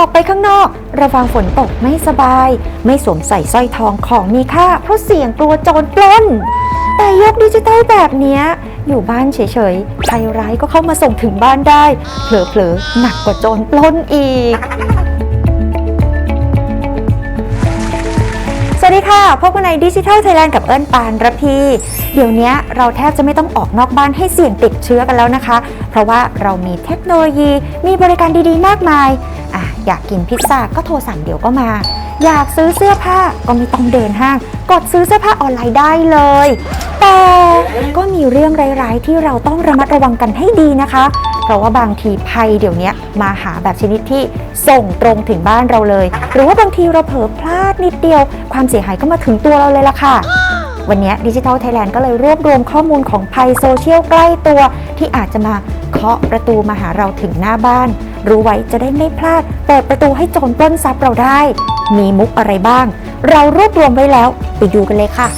ออกไปข้างนอก ระวังฝนตกไม่สบาย ไม่สวมใส่สร้อยทองของมีค่า เพราะเสี่ยงกลัวโจรปล้น แต่ยกดิจิตอลแบบเนี้ยอยู่บ้านเฉยๆภัยร้ายก็เข้ามาส่งถึงบ้านได้ เผลอๆหนักกว่าโจรปล้นอีกสวัสดีค่ะ พบกันในดิจิทัลไทยแลนด์กับเอิญปานระพี เดี๋ยวนี้เราแทบจะไม่ต้องออกนอกบ้านให้เสี่ยงติดเชื้อกันแล้วนะคะ เพราะว่าเรามีเทคโนโลยี มีบริการดีๆ มากมาย อยากกินพิซซ่าก็โทรสั่งเดี๋ยวก็มา อยากซื้อเสื้อผ้าก็ไม่ต้องเดินห้าง กดซื้อเสื้อผ้าออนไลน์ได้เลย แต่ก็มีเรื่องร้ายๆ ที่เราต้องระมัดระวังกันให้ดีนะคะ เพราะว่าบางทีภัยเดี๋ยวนี้มาหาแบบชนิดที่ส่งตรงถึงบ้านเราเลย หรือว่าบางทีเราเผลอพลาดนิดเดียว ความเสียหายก็มาถึงตัวเราเลยล่ะค่ะวันนี้ดิจิทัลไทยแลนด์ก็เลยรวบรวมข้อมูลของภัยโซเชียลใกล้ตัว ที่อาจจะมาเคาะประตูมาหาเราถึงหน้าบ้าน รู้ไว้จะได้ไม่พลาด เปิดประตูให้โจรปล้นทรัพย์เราได้ มีมุกอะไรบ้าง เรารวบรวมไว้แล้ว ไปดูกันเลยค่ะ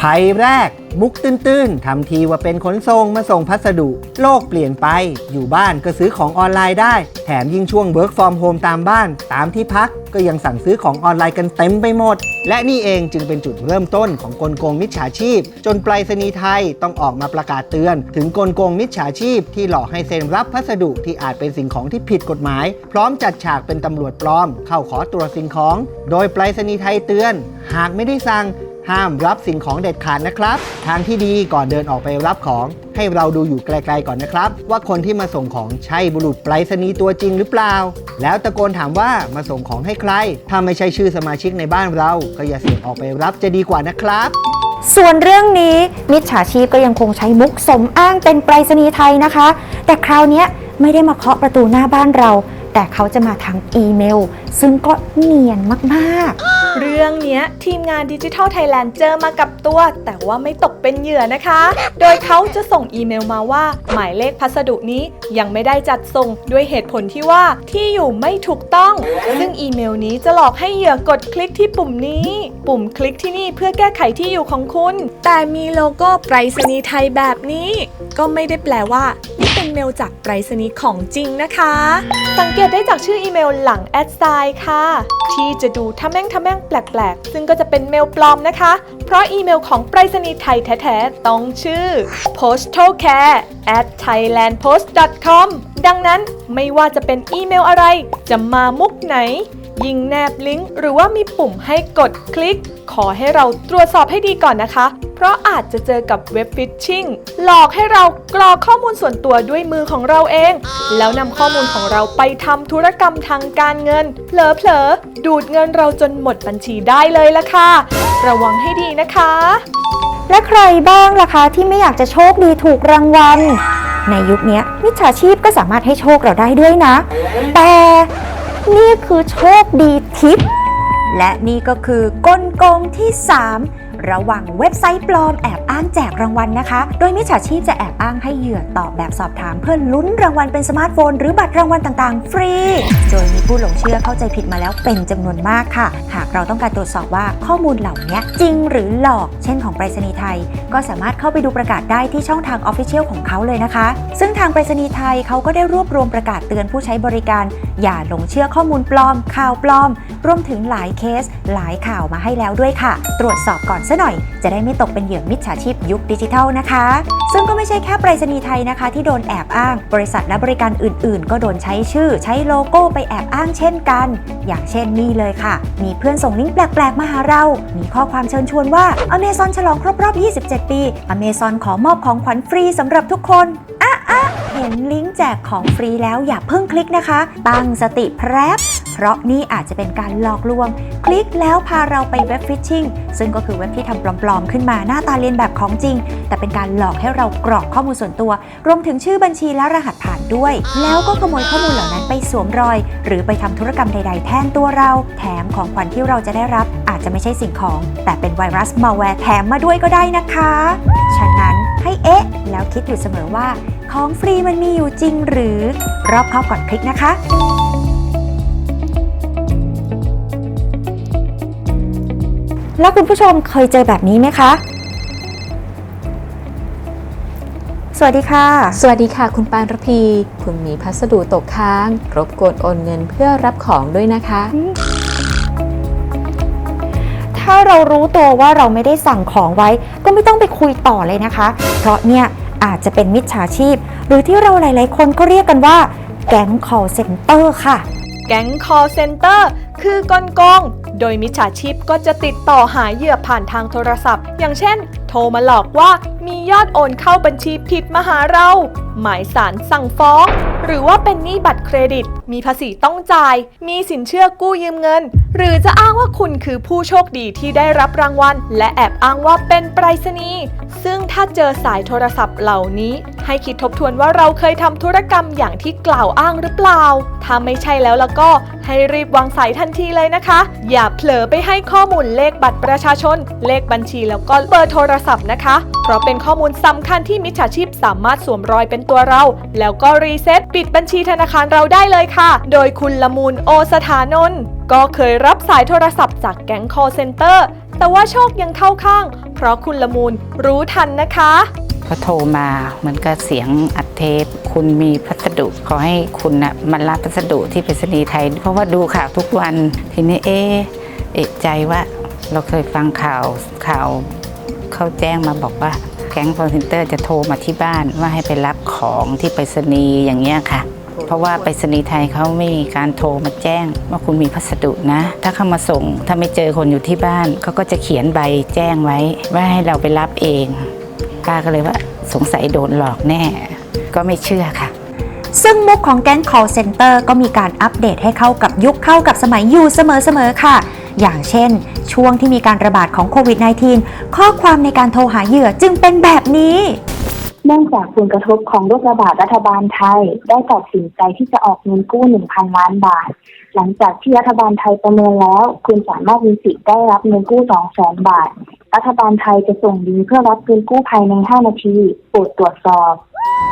ภัยแรก มุกตื้นๆทำทีว่าเป็นขนส่งมาส่งพัสดุ โลกเปลี่ยนไป อยู่บ้านก็ซื้อของออนไลน์ได้ แถมยิ่งช่วง work from home ตามบ้าน ตามที่พักก็ยังสั่งซื้อของออนไลน์กันเต็มไปหมด และนี่เองจึงเป็นจุดเริ่มต้นของกลโกงมิจฉาชีพ จนไปรษณีย์ไทยต้องออกมาประกาศเตือน ถึงกลโกงมิจฉาชีพที่หลอกให้เซ็นรับพัสดุที่อาจเป็นสิ่งของที่ผิดกฎหมาย พร้อมจัดฉากเป็นตำรวจปลอม เข้าขอตรวจสิ่งของ โดยไปรษณีย์ไทยเตือน หากไม่ได้สั่ง ห้ามรับสิ่งของเด็ดขาดนะครับ ทางที่ดีก่อนเดินออกไปรับของให้เราดูอยู่ไกลๆก่อนนะครับ ว่าคนที่มาส่งของใช่บุรุษไปรษณีย์ตัวจริงหรือเปล่า แล้วตะโกนถามว่ามาส่งของให้ใคร ถ้าไม่ใช่ชื่อสมาชิกในบ้านเรา ก็อย่าเสี่ยงออกไปรับจะดีกว่านะครับ ส่วนเรื่องนี้มิจฉาชีพก็ยังคงใช้มุกสมอ้างเป็นไปรษณีย์ไทยนะคะ แต่คราวนี้ไม่ได้มาเคาะประตูหน้าบ้านเรา แต่เขาจะมาทางอีเมล ซึ่งก็เนียนมาก ๆ เรื่องนี้ทีมงานดิจิทัลไทยแลนด์เจอมากับตัว แต่ว่าไม่ตกเป็นเหยื่อนะคะ โดยเขาจะส่งอีเมลมาว่า หมายเลขพัสดุนี้ยังไม่ได้จัดส่งด้วยเหตุผลที่ว่าที่อยู่ไม่ถูกต้อง ซึ่งอีเมลนี้จะหลอกให้เหยื่อกดคลิกที่ปุ่มนี้ ปุ่มคลิกที่นี่เพื่อแก้ไขที่อยู่ของคุณ แต่มีโลโก้ไปรษณีย์ไทยแบบนี้ ก็ไม่ได้แปลว่า นี่เป็นเมลจากไปรษณีย์ของจริงนะคะ สังเกตได้จากชื่ออีเมลหลังแอดไซน์ค่ะ ที่จะดูทำแม่งทำแม่งแปลกๆ ซึ่งก็จะเป็นเมลปลอมนะคะ เพราะอีเมลของไปรษณีย์ไทยแท้ๆ ต้องชื่อ postalcare at thailandpost.com ดังนั้นไม่ว่าจะเป็นอีเมลอะไร จะมามุกไหน ยิงแนบลิงก์หรือว่ามีปุ่มให้กดคลิก ขอให้เราตรวจสอบให้ดีก่อนนะคะ เพราะอาจจะเจอกับเว็บฟิชชิงหลอกให้เรากรอกข้อมูลส่วนตัวด้วยมือของเราเอง แล้วนำข้อมูลของเราไปทำธุรกรรมทางการเงินเผลอๆดูดเงินเราจนหมดบัญชีได้เลยละค่ะ ระวังให้ดีนะคะ และใครบ้างล่ะคะที่ไม่อยากจะโชคดีถูกรางวัลในยุคนี้มิจฉาชีพก็สามารถให้โชคเราได้ด้วยนะ แต่ นี่คือโชคดีทิป และนี่ก็คือกลโกงที่ 3 ระวังเว็บไซต์ปลอมแอบอ้างแจกรางวัลนะคะ โดยมิจฉาชีพจะแอบอ้างให้เหยื่อตอบแบบสอบถาม เพื่อลุ้นรางวัลเป็นสมาร์ทโฟน หรือบัตรรางวัลต่างๆ ฟรี โดยมีผู้หลงเชื่อเข้าใจผิดมาแล้วเป็นจำนวนมากค่ะ หากเราต้องการตรวจสอบว่าข้อมูลเหล่านี้จริงหรือหลอก เช่นของไปรษณีย์ไทย ก็สามารถเข้าไปดูประกาศได้ที่ช่องทาง Official ของเขาเลยนะคะ ซึ่งทางไปรษณีย์ไทยเขาก็ได้รวบรวมประกาศเตือนผู้ใช้บริการ อย่าหลงเชื่อข้อมูลปลอม ข่าวปลอม รวมถึงหลายเคส หลายข่าวมาให้แล้วด้วยค่ะ ตรวจสอบก่อนซะหน่อย จะได้ไม่ตกเป็นเหยื่อมิจฉาชีพยุคดิจิทัลนะคะ ซึ่งก็ไม่ใช่แค่ไปรษณีย์ไทยนะคะ ที่โดนแอบอ้าง บริษัทและบริการอื่น ๆ ก็โดนใช้ชื่อ ใช้โลโก้ไปแอบอ้างเช่นกัน อย่างเช่นนี่เลยค่ะ มีเพื่อนส่งลิงก์แปลก ๆ มาหาเรา มีข้อความเชิญชวนว่าอเมซอนฉลองครบรอบ 27 ปีอเมซอนขอมอบของขวัญฟรีสำหรับทุกคน เห็นลิงก์แจกของฟรีแล้วอย่าเพิ่งคลิกนะคะ ตั้งสติแพรบเพราะนี่อาจจะเป็นการหลอกลวง คลิกแล้วพาเราไปเว็บฟิชชิงซึ่งก็คือเว็บที่ทำปลอมๆ ขึ้นมาหน้าตาเรียนแบบของจริง แต่เป็นการหลอกให้เรากรอกข้อมูลส่วนตัว รวมถึงชื่อบัญชีและรหัสผ่านด้วย แล้วก็ขโมยข้อมูลเหล่านั้นไปสวมรอย หรือไปทำธุรกรรมใด ๆ แทนตัวเรา แถมของขวัญที่เราจะได้รับ อาจจะไม่ใช่สิ่งของ แต่เป็นไวรัสมาแวร์แถมมาด้วยก็ได้นะคะ ฉะนั้นให้เอ๊ะ แล้วคิดอยู่เสมอว่า ของฟรีมันมีอยู่จริงหรือ รอบคอบก่อนคลิกนะคะแล้วคุณผู้ชมเคยเจอแบบนี้ไหมคะ สวัสดีค่ะ สวัสดีค่ะ คุณปานรพี คุณมีพัสดุตกค้าง รบกวนโอนเงินเพื่อรับของด้วยนะคะ ถ้าเรารู้ตัวว่าเราไม่ได้สั่งของไว้ ก็ไม่ต้องไปคุยต่อเลยนะคะ เพราะเนี่ย อาจจะเป็นมิจฉาชีพ หรือที่เราหลาย ๆ คนก็เรียกกันว่า แก๊ง call center ค่ะ แก๊ง call center คือกลโกง โดยมิจฉาชีพก็จะติดต่อหาเหยื่อผ่านทางโทรศัพท์ อย่างเช่น โทรมาหลอกว่ามียอดโอนเข้าบัญชีผิดมาหาเรา หมายสารสั่งฟ้อง หรือว่าเป็นหนี้บัตรเครดิต มีภาษีต้องจ่าย มีสินเชื่อกู้ยืมเงิน หรือจะอ้างว่าคุณคือผู้โชคดีที่ได้รับรางวัล และแอบอ้างว่าเป็นไปรษณีย์ซึ่งถ้าเจอสายโทรศัพท์เหล่านี้ ให้คิดทบทวนว่าเราเคยทำธุรกรรมอย่างที่กล่าวอ้างหรือเปล่า ถ้าไม่ใช่แล้วแล้วก็ให้รีบวางสายทันทีเลยนะคะ อย่าเผลอไปให้ข้อมูลเลขบัตรประชาชน เลขบัญชีแล้วก็เบอร์โทรศัพท์นะคะ เพราะเป็นข้อมูลสำคัญที่มิจฉาชีพสามารถสวมรอยเป็นตัวเรา แล้วก็รีเซ็ตปิดบัญชีธนาคารเราได้เลยค่ะ โดยคุณละมูลโอสถานนท์ ก็เคยรับสายโทรศัพท์จากแก๊ง call center แต่ว่าโชคยังเข้าข้าง เพราะคุณละมูลรู้ทันนะคะเขาโทรมาเหมือนกับเสียงอัดเทป คุณมีพัสดุขอให้คุณนะมารับพัสดุที่ไปรษณีย์ไทย เพราะว่าดูข่าวทุกวันทีนี้เอเอะใจว่าเราเคยฟังข่าวข่าวเขาแจ้งมาบอกว่าแก๊งคอนเซนเตอร์จะโทรมาที่บ้านว่าให้ไปรับของที่ไปรษณีย์อย่างเงี้ยค่ะ เพราะว่าไปรษณีย์ไทยเขาไม่มีการโทรมาแจ้งว่าคุณมีพัสดุนะ ถ้าเขามาส่งถ้าไม่เจอคนอยู่ที่บ้านเขาก็จะเขียนใบแจ้งไว้ ว่าให้เราไปรับเองป้าก็เลยว่าสงสัยโดนหลอกแน่ ก็ไม่เชื่อค่ะ ซึ่งมุกของแก๊ง call center ก็มีการอัปเดตให้เข้ากับยุคเข้ากับสมัยอยู่เสมอๆค่ะ อย่างเช่น ช่วงที่มีการระบาดของโควิด -19 ข้อความในการโทรหาเหยื่อจึงเป็นแบบนี้ นื่องจากผลกระทบของโรคระบาดรัฐบาลไทย ได้ตัดสินใจที่จะออกเงินกู้ 1,000 ล้านบาท หลังจากที่รัฐบาลไทยประเมินแล้ว คุณสามารถมีสิทธิ์ได้รับเงินกู้ 200,000 บาท รัฐบาลไทยจะส่งลิงก์เพื่อรับเงินกู้ภายใน 5 นาที โปรดตรวจสอบ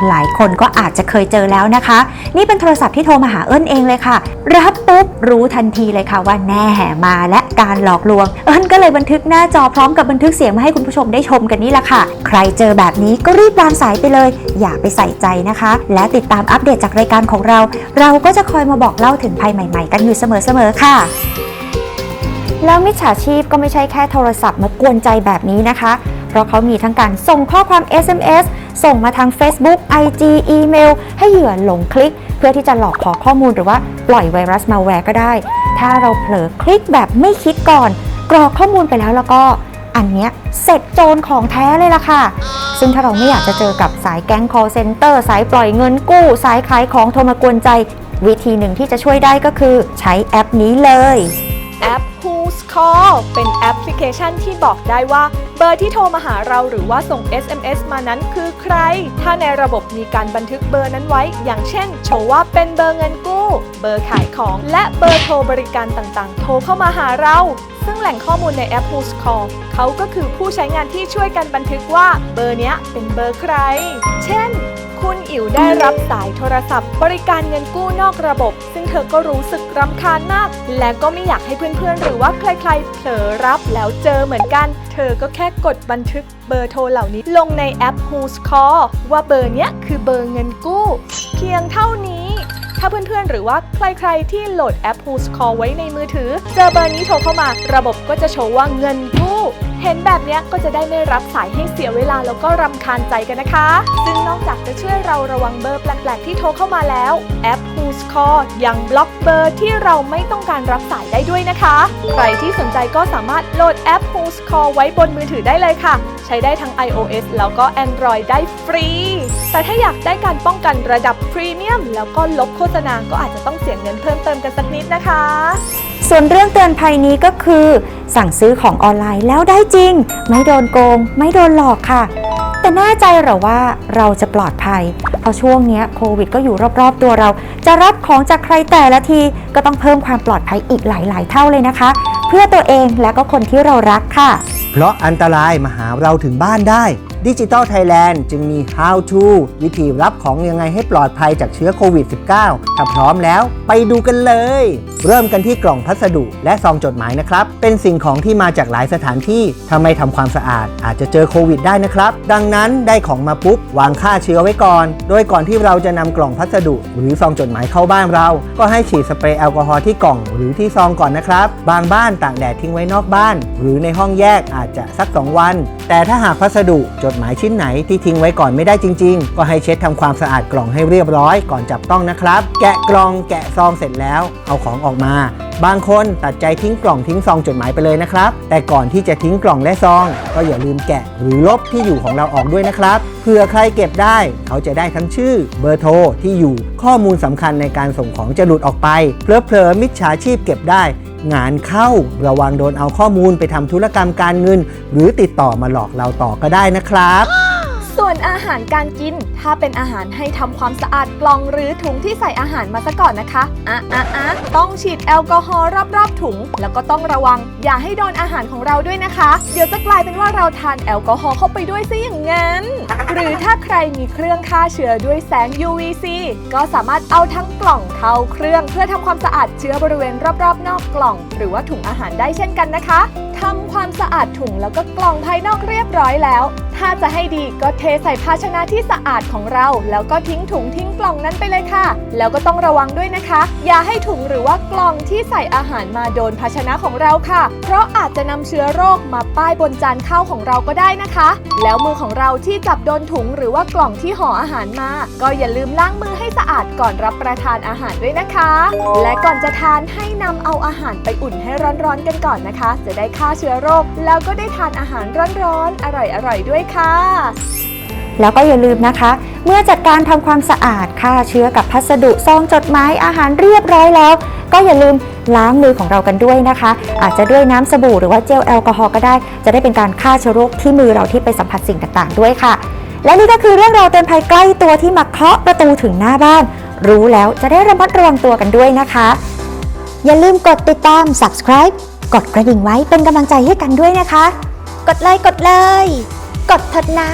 หลายคนก็อาจจะเคยเจอแล้วนะคะ นี่เป็นโทรศัพท์ที่โทรมาหาเอิญเองเลยค่ะ รับปุ๊บรู้ทันทีเลยค่ะว่าแน่มาและการหลอกลวง เอิญก็เลยบันทึกหน้าจอพร้อมกับบันทึกเสียงมาให้คุณผู้ชมได้ชมกันนี่แหละค่ะ ใครเจอแบบนี้ก็รีบวางสายไปเลย อย่าไปใส่ใจนะคะ และติดตามอัปเดตจากรายการของเรา เราก็จะคอยมาบอกเล่าถึงภัยใหม่ ๆ กันอยู่เสมอๆค่ะแล้วมิจฉาชีพก็ไม่ใช่แค่โทรศัพท์มากวนใจแบบนี้นะคะ เพราะเขามีทั้งการส่งข้อความ SMS ส่งมาทาง Facebook IG อีเมล ให้เหยื่อหลงคลิก เพื่อที่จะหลอกขอข้อมูลหรือว่าปล่อยไวรัสมาแวร์ก็ได้ ถ้าเราเผลอคลิกแบบไม่คิดก่อน กรอกข้อมูลไปแล้วแล้วก็อันเนี้ยเสร็จโจรของแท้เลยล่ะค่ะ ซึ่งถ้าเราไม่อยากจะเจอกับสายแก๊ง call center สายปล่อยเงินกู้ สายขายของโทรมากวนใจ วิธีหนึ่งที่จะช่วยได้ก็คือใช้แอปนี้เลยแอป Who's Call เป็นแอปพลิเคชันที่บอกได้ว่า บอร์ที่โทรมาหาเราหรือว่าส่ง SMS มานั้นคือใคร ถ้าในระบบมีการบันทึกเบอร์นั้นไว้ อย่างเช่น โชว์ว่าเป็นเบอร์เงินกู้ เบอร์ขายของ และเบอร์โทรบริการต่างๆ โทรเข้ามาหาเรา ซึ่งแหล่งข้อมูลในแอป Who's Call เขาก็คือผู้ใช้งานที่ช่วยกันบันทึกว่าเบอร์นี้เป็นเบอร์ใคร เช่นคุณอิ๋วได้รับสายโทรศัพท์ บริการเงินกู้นอกระบบ ซึ่งเธอก็รู้สึกรำคาญมาก และก็ไม่อยากให้เพื่อนๆ หรือว่าใครๆ เผลอรับแล้วเจอเหมือนกัน อก็แค่กดบันทึกเบอร์โทรเหล่านี้ ลงในแอป Who's Call ว่าเบอร์เนี้ยคือเบอร์เงินกู้ เพียงเท่านี้ ถ้าเพื่อนๆ หรือว่าใครๆ ที่โหลดแอป Who's Call ไว้ในมือถือ เจอเบอร์นี้โทรเข้ามา ระบบก็จะโชว์ว่าเงินกู้เห็นแบบเนี้ยก็จะได้ไม่รับสายให้เสียเวลาแล้วก็รำคาญใจกันนะคะ ซึ่งนอกจากจะช่วยเราระวังเบอร์แปลกๆที่โทรเข้ามาแล้ว แอป Who's Call ยังบล็อกเบอร์ที่เราไม่ต้องการรับสายได้ด้วยนะคะ ใครที่สนใจก็สามารถโหลดแอป Who's Call ไว้บนมือถือได้เลยค่ะ ใช้ได้ทั้ง iOS แล้วก็ Android ได้ฟรี แต่ถ้าอยากได้การป้องกันระดับพรีเมียมแล้วก็ลบโฆษณาก็อาจจะต้องเสียเงินเพิ่มเติมกันสักนิดนะคะ ส่วนเรื่องเตือนภัยนี้ก็คือ สั่งซื้อของออนไลน์แล้วได้จริง ไม่โดนโกง ไม่โดนหลอกค่ะ แต่แน่ใจหรอว่าเราจะปลอดภัย เพราะช่วงนี้โควิดก็อยู่รอบๆ ตัวเรา จะรับของจากใครแต่ละทีก็ต้องเพิ่มความปลอดภัยอีกหลายๆ เท่าเลยนะคะ เพื่อตัวเองและก็คนที่เรารักค่ะ เพราะอันตรายมาหาเราถึงบ้านได้ ดิจิ t a ลไทยแลนด์จึงมี How to วิธีรับของยังไงให้ปลอดภัยจากเชื้อโควิด -19 ถ้าพร้อมแล้วไปดูกันเลย เริ่มกันที่กล่องพัสดุและซองจดหมายนะครับ เป็นสิ่งของที่มาจากหลายสถานที่ถ้าไม่ทำความสะอาด อาจจะเจอโควิดได้นะครับ ดังนั้นได้ของมาปุ๊บ วางฆ่าเชื้อไว้ก่อน โดยก่อนที่เราจะนำกล่องพัสดุ หรือซองจดหมายเข้าบ้านเรา ก็ให้ฉีดสเปรย์แอลกอฮอล์ที่กล่องหรือที่ซองก่อนนะครับ บางบ้านตากแดดทิ้งไว้นอกบ้าน หรือในห้องแยกอาจจะสัก 2 วัน แต่ถ้าหากพัสดุจดหมายชิ้นไหนที่ทิ้งไว้ก่อนไม่ได้จริง ๆ ก็ให้เช็ดทำความสะอาดกล่องให้เรียบร้อยก่อนจับต้องนะครับ แกะกล่องแกะซองเสร็จแล้วเอาของออกมา บางคนตัดใจทิ้งกล่องทิ้งซองจดหมายไปเลยนะครับ แต่ก่อนที่จะทิ้งกล่องและซอง ก็อย่าลืมแกะหรือลบที่อยู่ของเราออกด้วยนะครับเผื่อใครเก็บได้ เขาจะได้ทั้งชื่อ เบอร์โทรที่อยู่ข้อมูลสำคัญในการส่งของจะหลุดออกไปเพลอๆมิจฉาชีพเก็บได้ งานเข้าระวังโดนเอาข้อมูลไปทำธุรกรรมการเงิน หรือติดต่อมาหลอกเราต่อก็ได้นะครับ ส่วนอาหารการกิน ถ้าเป็นอาหารให้ทำความสะอาดกล่องหรือถุงที่ใส่อาหารมาซะก่อนนะคะอะอะอะต้องฉีดแอลกอฮอล์รอบๆถุง แล้วก็ต้องระวัง อย่าให้โดนอาหารของเราด้วยนะคะ เดี๋ยวจะกลายเป็นว่าเราทานแอลกอฮอล์เข้าไปด้วยซะอย่างนั้น หรือถ้าใครมีเครื่องฆ่าเชื้อด้วยแสง UVC ก็สามารถเอาทั้งกล่องเข้าเครื่องเพื่อทำความสะอาดเชื้อบริเวณรอบๆ นอกกล่อง หรือว่าถุงอาหารได้เช่นกันนะคะทำความสะอาดถุงแล้วก็กล่องภายนอกเรียบร้อยแล้ว ถ้าจะให้ดีก็เทใส่ภาชนะที่สะอาดของเรา แล้วก็ทิ้งถุงทิ้งกล่องนั้นไปเลยค่ะ แล้วก็ต้องระวังด้วยนะคะ อย่าให้ถุงหรือว่ากล่องที่ใส่อาหารมาโดนภาชนะของเราค่ะ เพราะอาจจะนำเชื้อโรคมาป้ายบนจานข้าวของเราก็ได้นะคะ แล้วมือของเราที่จับโดนถุงหรือว่ากล่องที่ห่ออาหารมา ก็อย่าลืมล้างมือให้สะอาดก่อนรับประทานอาหารด้วยนะคะ และก่อนจะทานให้นำเอาอาหารไปอุ่นให้ร้อนๆกันก่อนนะคะ จะได้ฆ่าเชื้อโรค แล้วก็ได้ทานอาหารร้อนๆอร่อยๆด้วยค่ะ แล้วก็อย่าลืมนะคะ เมื่อจัดการทำความสะอาดฆ่าเชื้อกับพัสดุซองจดหมายอาหารเรียบร้อยแล้ว ก็อย่าลืมล้างมือของเรากันด้วยนะคะ อาจจะด้วยน้ำสบู่หรือว่าเจลแอลกอฮอล์ก็ได้ จะได้เป็นการฆ่าเชื้อโรคที่มือเราที่ไปสัมผัสสิ่งต่างๆ ด้วยค่ะ และนี่ก็คือเรื่องราวเตือนภัยใกล้ตัวที่มาเคาะประตูถึงหน้าบ้าน รู้แล้วจะได้ระมัดระวังตัวกันด้วยนะคะ อย่าลืมกดติดตาม subscribe กดกระดิ่งไว้เป็นกำลังใจให้กันด้วยนะคะ กดไลค์กดเลย กดเถิดนะ